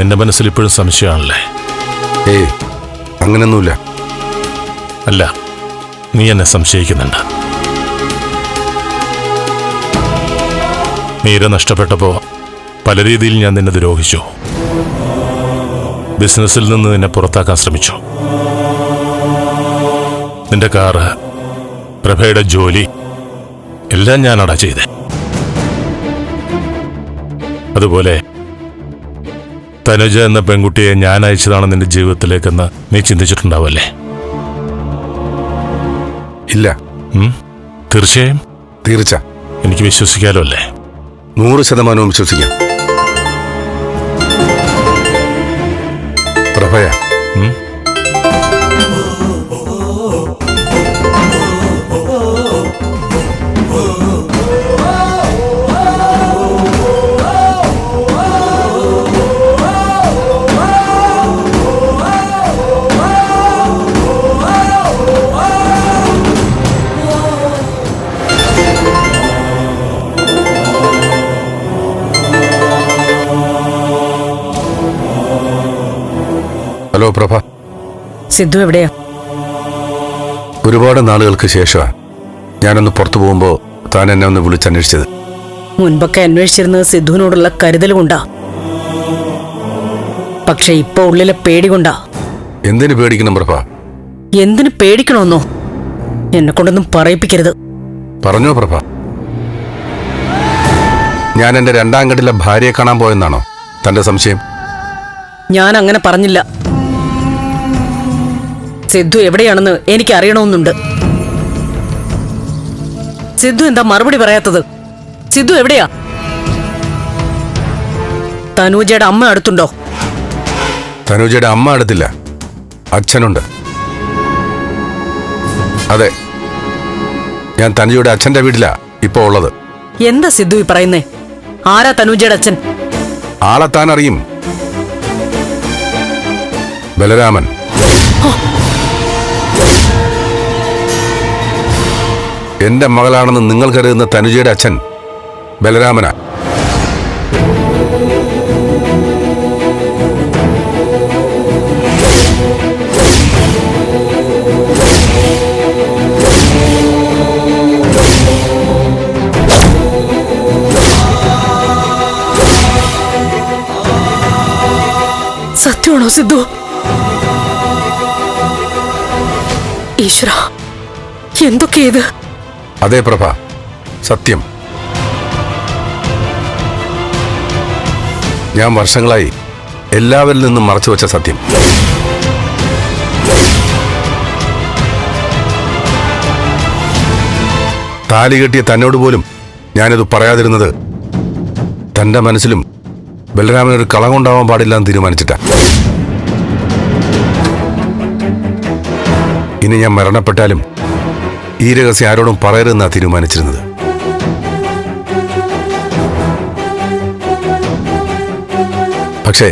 നിന്റെ മനസ്സിൽ ഇപ്പോഴും സംശയമാണല്ലേ? ഏയ് അങ്ങനൊന്നുമില്ല. അല്ല നീ എന്നെ സംശയിക്കുന്നുണ്ട്. നീര നഷ്ടപ്പെട്ടപ്പോ പല രീതിയിൽ ഞാൻ നിന്നെ ദ്രോഹിച്ചു. ബിസിനസ്സിൽ നിന്ന് നിന്നെ പുറത്താക്കാൻ ശ്രമിച്ചു. നിന്റെ കാറ് പ്രഭയുടെ ജോലി എല്ലാം ഞാനടാ ചെയ്തേ. അതുപോലെ തനുജ എന്ന പെൺകുട്ടിയെ ഞാൻ അയച്ചതാണ് നിന്റെ ജീവിതത്തിലേക്കെന്ന് നീ ചിന്തിച്ചിട്ടുണ്ടാവല്ലേ ഇല്ല? തീർച്ചയായും. തീർച്ച. എനിക്ക് വിശ്വസിക്കാലോ അല്ലേ? നൂറ് ശതമാനവും വിശ്വസിക്കാം. പ്രഭയ ഹലോ പ്രഭ. സിദ്ധു എവിടെയാ? ഒരുപാട് നാളുകൾക്ക് ശേഷമാണ് ഞാനൊന്ന് പുറത്തു പോകുമ്പോൾ താൻ എന്നെ ഒന്ന് വിളിച്ചന്വേഷിച്ചത്. മുൻപൊക്കെ അന്വേഷിച്ചിരുന്നത് സിദ്ധുവിനോടുള്ള കരുതൽ കൊണ്ടാ. പക്ഷെ ഇപ്പൊ ഉള്ളിലെ പേടി കൊണ്ടാ. എന്തിനു പേടിക്കണം പ്രഭ? എന്തിനു പേടിക്കണമെന്നോ? എന്നെ കൊണ്ടൊന്നും പറയിപ്പിക്കരുത്. പറഞ്ഞോ പ്രഭ. ഞാൻ എന്റെ രണ്ടാം കെട്ടിലെ ഭാര്യയെ കാണാൻ പോയെന്നാണോ തന്റെ സംശയം? ഞാൻ അങ്ങനെ പറഞ്ഞില്ല. സിദ്ധു എവിടെയാണെന്ന് എനിക്ക് അറിയണമെന്നുണ്ട് സിദ്ധു എന്താ മറുപടി പറയാത്തത്? സിദ്ധു എവിടെയാ? തനൂജയുടെ അമ്മ അടുത്തുണ്ടോ? തനൂജയുടെ അമ്മ അടുത്തില്ല. അച്ഛനുണ്ട്. അതെ. ഞാൻ തനുജയുടെ അച്ഛന്റെ വീട്ടിലാ ഇപ്പോ ഉള്ളത്. എന്താ സിദ്ധു ഈ പറയുന്നേ? ആരാ തനൂജയുടെ അച്ഛൻ? ആളെ താൻ അറിയും. ബലരാമൻ. എന്റെ മകളാണെന്ന് നിങ്ങൾ കരുതുന്ന തനുജയുടെ അച്ഛൻ ബലരാമന. സത്യമാണോ സിദ്ധു? ഈശ്വര എന്തൊക്കെ ഇത് അതെ പ്രഭ സത്യം. ഞാൻ വർഷങ്ങളായി എല്ലാവരിൽ നിന്നും മറച്ചു വെച്ച സത്യം. താലി കെട്ടിയ തന്നോട് പോലും ഞാനിത് പറയാതിരുന്നത് തന്റെ മനസ്സിലും ബലരാമനൊരു കളവുണ്ടാവാൻ പാടില്ല എന്ന് തീരുമാനിച്ചിട്ടാ. ഇനി ഞാൻ മരണപ്പെട്ടാലും ഈ രഹസ്യം ആരോടും പറയരുതെന്നാണ് തീരുമാനിച്ചിരുന്നത്. പക്ഷേ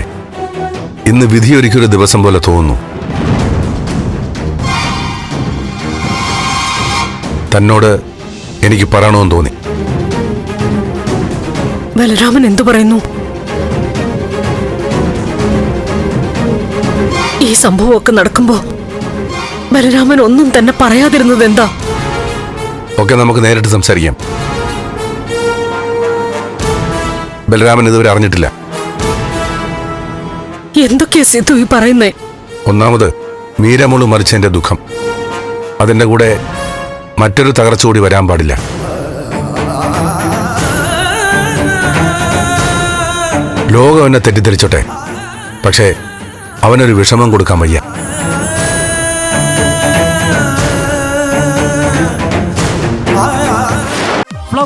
ഇന്ന് വിധിയൊരുക്കിയൊരു ദിവസം പോലെ തോന്നുന്നു. തന്നോട് എനിക്ക് പറയണമെന്ന് തോന്നി. ബലരാമൻ എന്തു പറയുന്നു? ഈ സംഭവമൊക്കെ നടക്കുമ്പോ ബലരാമൻ ഒന്നും തന്നെ പറയാതിരുന്നത് എന്താ? ഒക്കെ നമുക്ക് നേരിട്ട് സംസാരിക്കാം. ബലരാമൻ ഇതുവരെ അറിഞ്ഞിട്ടില്ല. എന്തൊക്കെയാ സിദ്ധു ഈ പറയുന്നേ? ഒന്നാമത് മീരമുളു മരിച്ചതിന്റെ ദുഃഖം. അതിന്റെ കൂടെ മറ്റൊരു തകർച്ച കൂടി വരാൻ പാടില്ല. ലോകം എന്നെ തെറ്റിദ്ധരിച്ചോട്ടെ. പക്ഷേ അവനൊരു വിഷമം കൊടുക്കാൻ വയ്യ.